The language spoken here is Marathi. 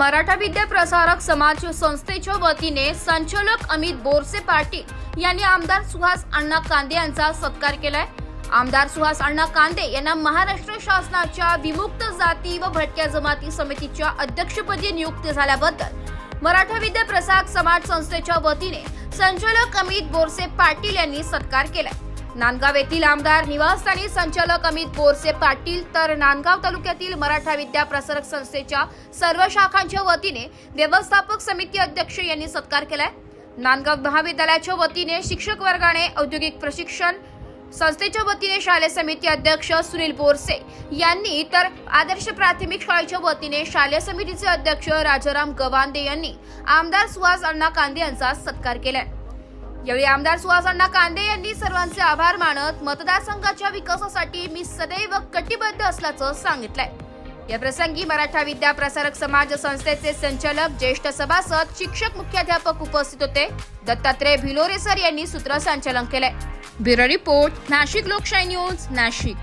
मराठा विद्या प्रसारक समाज संस्थेच्या वतीने संचालक अमित बोरसे पाटील यांनी आमदार सुहास अण्णा कांदे यांचा सत्कार केलाय. आमदार सुहास अण्णा कांदे यांना महाराष्ट्र शासनाच्या विमुक्त जाती व भटक्या जमाती समितीच्या अध्यक्षपदी नियुक्त झाल्याबद्दल मराठा विद्या प्रसारक समाज संस्थेच्या वतीने संचालक अमित बोरसे पाटील यांनी सत्कार केलाय. नांदगाव येथील आमदार निवासस्थानी संचालक अमित बोरसे पाटील तर नांदगाव तालुक्यातील मराठा विद्या प्रसारक संस्थेच्या सर्व शाखांच्या वतीने व्यवस्थापक समिती अध्यक्ष यांनी सत्कार केलाय. नांदगाव महाविद्यालयाच्या वतीने शिक्षक वर्गाने औद्योगिक प्रशिक्षण संस्थेच्या वतीने शालेय समिती अध्यक्ष सुनील बोरसे यांनी तर आदर्श प्राथमिक शाळेच्या वतीने शालेय समितीचे अध्यक्ष राजाराम गवांदे यांनी आमदार सुहास अण्णा कांदे यांचा सत्कार केलाय. यावेळी आमदार सुहास अण्णा कांदे यांनी सर्वांचे आभार मानत मतदारसंघाच्या विकासासाठी मी सदैव कटिबद्ध असल्याचं सांगितलंय. या प्रसंगी मराठा विद्या प्रसारक समाज संस्थेचे संचालक ज्येष्ठ सभासद शिक्षक मुख्याध्यापक उपस्थित होते. दत्तात्रय भिलोरे सर यांनी सूत्रसंचालन केलंय. ब्युरो रिपोर्ट नाशिक लोकशाही न्यूज नाशिक.